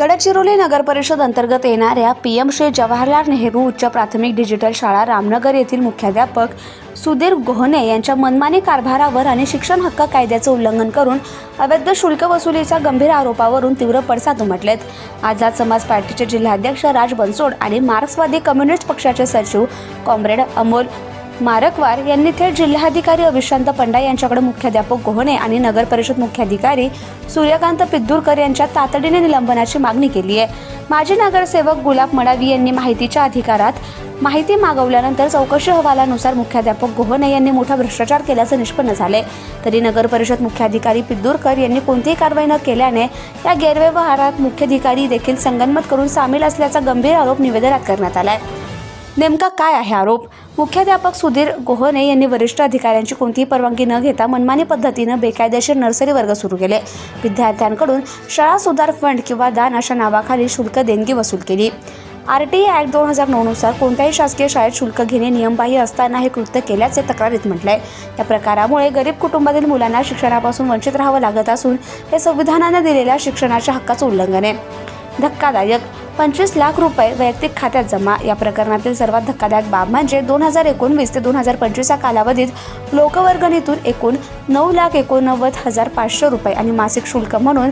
गडचिरोली नगर परिषद अंतर्गत येणाऱ्या पी एम श्री जवाहरलाल नेहरू उच्च प्राथमिक डिजिटल शाळा रामनगर येथील मुख्याध्यापक सुधीर गोहने यांच्या मनमानी कारभारावर आणि शिक्षण हक्क कायद्याचं उल्लंघन करून अवैध शुल्क वसुलीच्या गंभीर आरोपावरून तीव्र पडसाद उमटलेत. आझाद समाज पार्टीचे जिल्हाध्यक्ष राज बनसोड आणि मार्क्सवादी कम्युनिस्ट पक्षाचे सचिव कॉम्रेड अमोल मारकवार यांनी थेट जिल्हाधिकारी अविशांत पंडा यांच्याकडे मुख्याध्यापक गोहणे आणि नगर परिषद मुख्याधिकारी सूर्यकांत पिद्दूरकर यांच्या तातडीने निलंबनाची मागणी केली आहे. माजी नगरसेवक गुलाब मडावी यांनी माहितीच्या अधिकारात माहिती मागवल्यानंतर चौकशी अहवालानुसार मुख्याध्यापक गोहणे यांनी मोठा भ्रष्टाचार केल्याचं निष्पन्न झाले तरी नगर परिषद मुख्याधिकारी पिद्दूरकर यांनी कोणतीही कारवाई न केल्याने या गैरव्यवहारात मुख्याधिकारी देखील संगनमत करून सामील असल्याचा गंभीर आरोप निवेदनात करण्यात आला आहे नेमका काय आहे आरोप? मुख्याध्यापक सुधीर गोहने यांनी वरिष्ठ अधिकाऱ्यांची कोणतीही परवानगी न घेता मनमानी पद्धतीनं बेकायदेशीर नर्सरी वर्ग सुरू केले. विद्यार्थ्यांकडून शाळा सुधार फंड किंवा दान अशा नावाखाली शुल्क देणगी वसूल केली. आर टी ॲक्ट दोन हजार नऊनुसार कोणत्याही शासकीय शाळेत शुल्क घेणे नियमबाह्य असताना हे कृत्य केल्याचे तक्रारीत म्हटलंय. या प्रकारामुळे गरीब कुटुंबातील मुलांना शिक्षणापासून वंचित राहावं लागत असून हे संविधानानं दिलेल्या शिक्षणाच्या हक्काचं उल्लंघन आहे. धक्कादायक! पंचवीस लाख रुपये वैयक्तिक खात्यात जमा. या प्रकरणातील सर्वात धक्कादायक बाब म्हणजे दोन हजार एकोणवीस ते दोन हजार पंचवीस या कालावधीत लोकवर्गणीतून एकूण नऊ लाख एकोणनव्वद हजार पाचशे रुपये आणि मासिक शुल्क म्हणून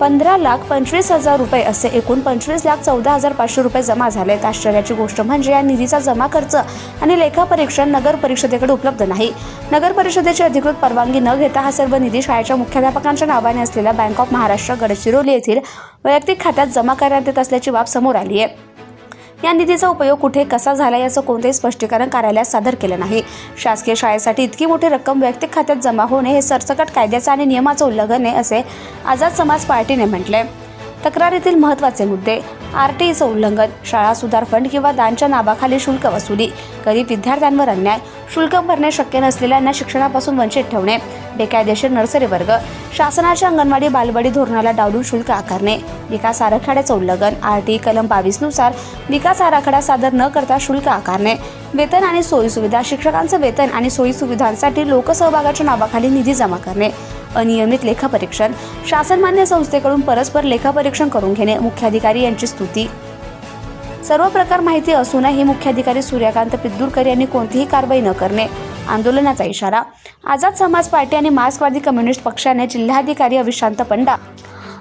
पंधरा लाख पंचवीस हजार रुपये असे एकूण पंचवीस लाख चौदा हजार पाचशे रुपये जमा झालेत. आश्चर्याची गोष्ट म्हणजे या निधीचा जमा खर्च आणि लेखापरीक्षण नगर परिषदेकडे उपलब्ध नाही. नगर परिषदेची अधिकृत परवानगी न घेता हा सर्व निधी शाळेच्या मुख्याध्यापकांच्या नावाने असलेल्या बँक ऑफ महाराष्ट्र गडचिरोली येथील वैयक्तिक खात्यात जमा करण्यात येत असल्याची बाब समोर आली आहे. या निधीचा उपयोग कुठे कसा झाला याचं कोणतेही स्पष्टीकरण कार्यालयात सादर केलं नाही. शासकीय शाळेसाठी इतकी मोठी रक्कम वैयक्तिक खात्यात जमा होणे हे सरसकट कायद्याचं आणि नियमाचं उल्लंघन आहे असे आझाद समाज पार्टीने म्हटले तक्रारीतील महत्त्वाचे मुद्दे आर टी ईचं उल्लंघन शाळा सुधार फंड किंवा दानच्या नावाखाली शुल्क वसुली गरीब विद्यार्थ्यांवर अन्याय शुल्क भरणे शक्य नसलेल्यांना शिक्षणापासून वंचित ठेवणे. बेकायदेशीर नर्सरी वर्ग. शासनाच्या अंगणवाडी बालवाडी धोरणाला डावलून शुल्क आकारणे. विकास आराखड्याचं उल्लंघन. आर टी कलम बावीसनुसार विकास आराखडा सादर न करता शुल्क आकारणे. वेतन आणि सोयीसुविधा शिक्षकांचं वेतन आणि सोयीसुविधांसाठी लोकसहभागाच्या नावाखाली निधी जमा करणे. अनियमित लेखापरीक्षण. शासनमान्य संस्थेकडून परस्पर लेखापरीक्षण करून घेणे. मुख्याधिकारी यांची स्तुती. सर्व प्रकार माहिती असूनही मुख्याधिकारी सूर्यकांत पिद्दूरकर यांनी कोणतीही कारवाई न करणे आंदोलनाचा इशारा. आझाद समाज पार्टी आणि मार्क्सवादी कम्युनिस्ट पक्षाने जिल्हाधिकारी अविशांत पंडा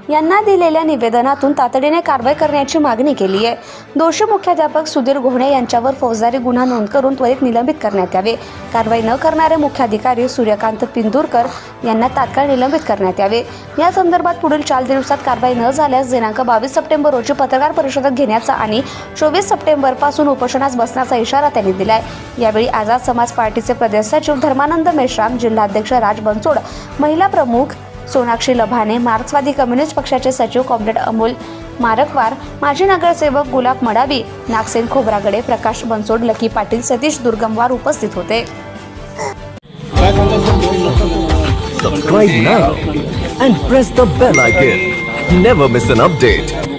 यांना दिलेल्या निवेदनातून तातडीने कारवाई करण्याची मागणी केली आहे. दोषी मुख्याध्यापक सुधीर घोणे यांच्यावर फौजदारी गुन्हा नोंद करून त्वरित निलंबित करण्यात यावे. कारवाई न करणारे मुख्याधिकारी सूर्यकांत पिंदूरकर यांना तात्काळ निलंबित करण्यात यावे. या संदर्भात पुढील चार दिवसात कारवाई न झाल्यास दिनांक बावीस सप्टेंबर रोजी पत्रकार परिषद घेण्याचा आणि चोवीस सप्टेंबरपासून उपोषणास बसण्याचा इशारा त्यांनी दिलाय. यावेळी आझाद समाज पार्टीचे प्रदेश सचिव धर्मानंद मेश्राम जिल्हाध्यक्ष राज बनसोड महिला प्रमुख सोनाक्षी लभाने मार्क्सवादी कम्युनिस्ट पक्षाचे सचिव कॉम्रेड अमोल मारकवार माजी नगरसेवक गुलाब मडावी नागसेन खोबरागडे प्रकाश बनसोड लकी पाटील सतीश दुर्गमवार उपस्थित होते Subscribe now and press the bell icon. Never miss an update.